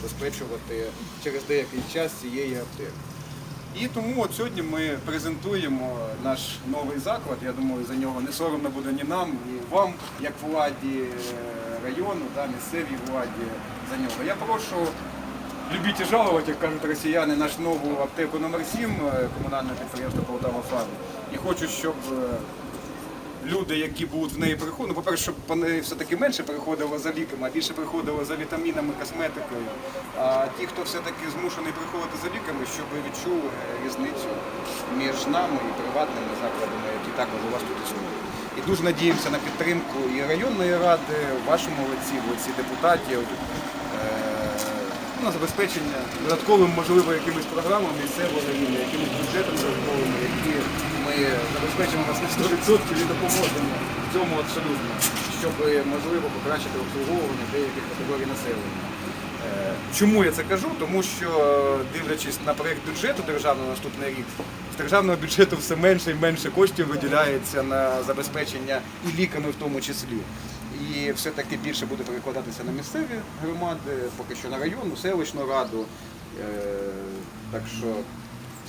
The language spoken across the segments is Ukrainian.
забезпечувати через деякий час цієї аптеки. І тому от сьогодні ми презентуємо наш новий заклад. Я думаю, за нього не соромно буде ні нам, ні вам, як владі е, району, та місцевій владі за нього. Я прошу любіть і жалувати, як кажуть росіяни, наш нову аптеку номер 7 е, комунального підприємства Полтава Фарм. І хочу, щоб е, люди, які будуть в неї приходити, ну, по-перше, щоб вони все-таки менше приходили за ліками, а більше приходили за вітамінами, косметикою. А ті, хто все-таки змушений приходити за ліками, щоб відчули різницю між нами і приватними закладами, які також у вас тут існують. І дуже надіємося на підтримку і районної ради, вашому лиці, в лиці депутатів. е, на забезпечення додатковим, можливо, якимись програмами місцевого рівня, якимись бюджетами додатковими, які ми забезпечимо вас на 100% і допоможемо в цьому абсолютно, щоб можливо покращити обслуговування деяких категорій населення. Е, Чому я це кажу? Тому що дивлячись на проєкт бюджету державного на наступний рік, з державного бюджету все менше і менше коштів виділяється на забезпечення і ліками в тому числі. І все-таки більше буде перекладатися на місцеві громади, поки що на районну, селищну раду. Е, Так що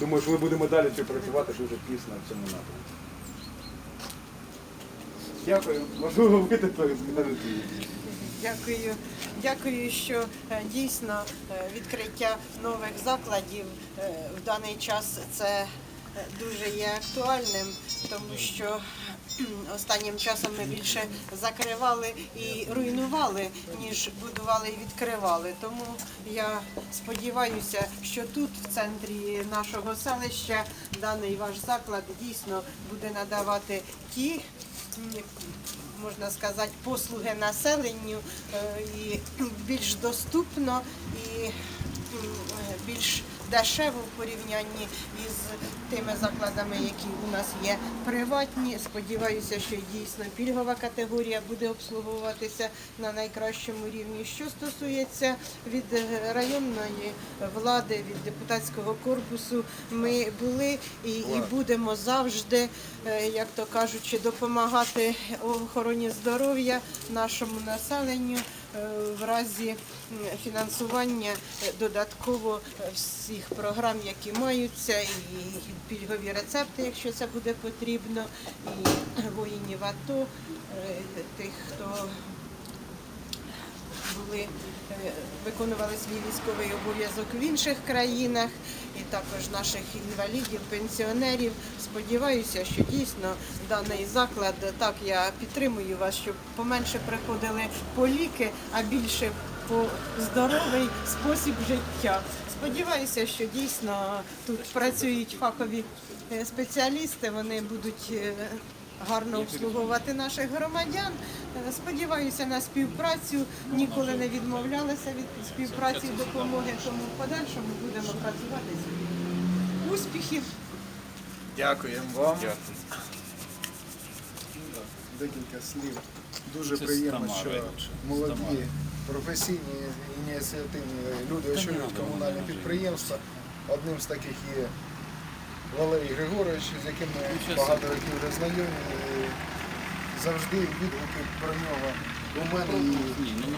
думаю, що ми будемо далі працювати дуже тісно в цьому напрямку. Дякую. Можливо, ви тепер скажете. Дякую. Дякую, що е, дійсно е, відкриття нових закладів е, в даний час це дуже є актуальним, тому що останнім часом ми більше закривали і руйнували, ніж будували і відкривали. Тому я сподіваюся, що тут, в центрі нашого селища, даний ваш заклад дійсно буде надавати ті можна сказати, послуги населенню е, і більш доступно і більш дешево в порівнянні із тими закладами, які у нас є приватні. Сподіваюся, що дійсно пільгова категорія буде обслуговуватися на найкращому рівні. Що стосується від районної влади, від депутатського корпусу, ми були і, і будемо завжди, е, як то кажучи, допомагати охороні здоров'я нашому населенню в разі фінансування е, додатково е, всіх програм, які маються, і пільгові рецепти, якщо це буде потрібно, і воїнів АТО, е, тих, хто були, е, виконували свій військовий обов'язок в інших країнах, і також наших інвалідів, пенсіонерів. Сподіваюся, що дійсно даний заклад, так я підтримую вас, щоб поменше приходили по ліки, а більше по здоровий спосіб життя. Сподіваюся, що дійсно тут працюють фахові е, спеціалісти, вони будуть е, гарно обслуговувати наших громадян. Е, Сподіваюся на співпрацю. Ніколи не відмовлялися від співпраці і допомоги. Тому в подальшому будемо працювати. Успіхів! Дякуємо вам. декілька слів. Дуже приємно, що молоді, професійні, ініціативні люди очолюють комунальне підприємство. Одним з таких є Валерій Григорович, з яким ми багато років вже знайомі. Завжди відгуки про нього у мене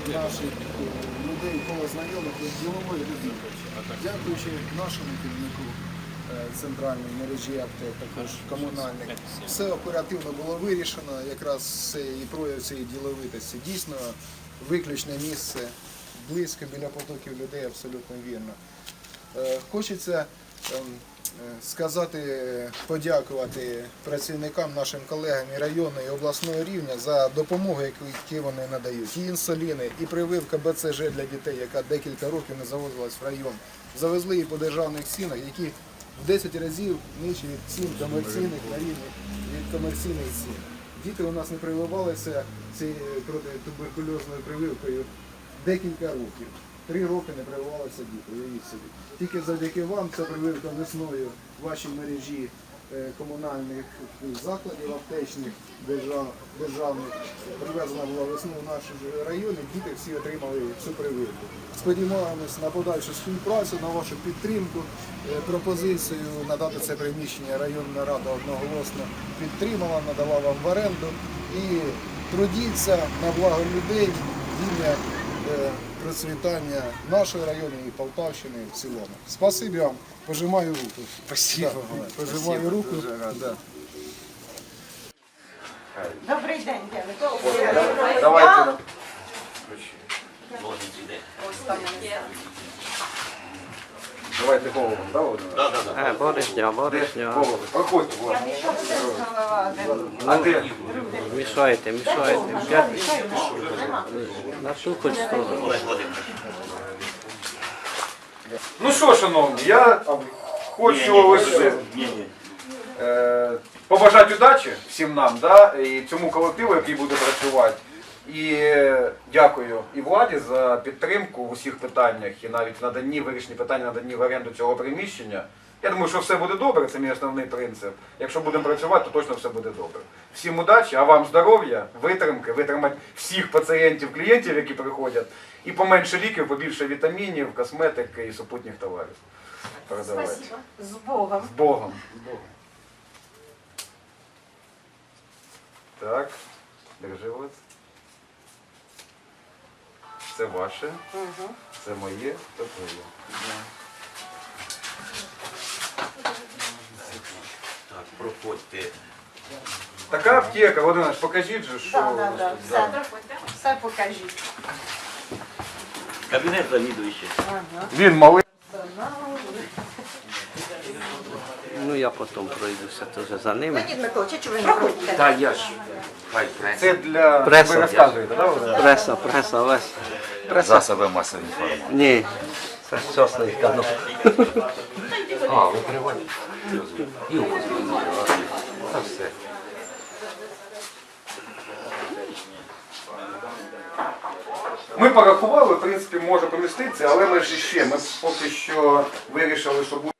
і наших е, людей коло знайомих діловою людиною. Дякуючи нашому керівнику е, центральної мережі аптек, також комунальних, все оперативно було вирішено, якраз і прояв цієї діловитості. Дійсно, виключне місце близько біля потоків людей, абсолютно вірно. Е, Хочеться ем, сказати, е, подякувати працівникам, нашим колегам і районного і обласного рівня за допомогу, яку вони надають. І інсуліни, і прививка БЦЖ для дітей, яка декілька років не завозилась в район. Завезли її по державних цінах, які в 10 разів нижчі від цін комерційних на рівні від комерційних цін. Діти у нас не прививалися цією протитуберкульозною прививкою декілька років. Три роки не прививалися діти, уявіть собі. Тільки завдяки вам ця прививка весною в вашій мережі е, комунальних закладів аптечних державних привезена була весною в наш район, і діти всі отримали цю прививку. Сподіваємось на подальшу співпрацю, на вашу підтримку. Е, Пропозицію надати це приміщення районна рада одноголосно підтримала, надала вам в оренду і трудіться на благо людей е, процвітання нашої району і Полтавщини в цілому. Спасибі вам, пожимаю руку. Спасибо Да. Пожимаю Спасибо, руку. Да. Добрий день. Давайте. Давайте голову, да, Володимир? Е, Боришня, Боришня. Голову. Проходьте, будь ласка. Голова. А де? Мішайте, мішайте. П'ять- На ту хоч сторону. Ну що, шановні, я хочу лише е, побажати удачі всім нам, да, і цьому колективу, який буде працювати. І е, дякую і владі за підтримку в усіх питаннях і навіть наданні вирішенні питання наданні в оренду цього приміщення. Я думаю, що все буде добре, це мій основний принцип. Якщо будемо працювати, то точно все буде добре. Всім удачі, а вам здоров'я, витримки, витримати всіх пацієнтів, клієнтів, які приходять, і поменше ліків, побільше вітамінів, косметики і супутніх товарів. Передавайте. З Богом. З Богом. З Богом. Так, держи ось. Це ваше, це моє, це твоє. Так, проходьте. Така аптека, Володимир, покажіть же, що. Так, да, так. Да. Все, все покажіть. Кабінет завідуючий. Він малий. Ну я потім пройдуся теж за ними. Леонід Миколаївич, ви не проходьте. Та я ж. Хай. Це для. Преса. Ви розказуєте, так? Володимир? Преса, преса, весь. Засоби масової інформації. Ні. Це щасний канал. А, ви приводите. І у вас Та все. Ми порахували, в принципі, може поміститися, але ми ж ще, ми поки що вирішили, що буде.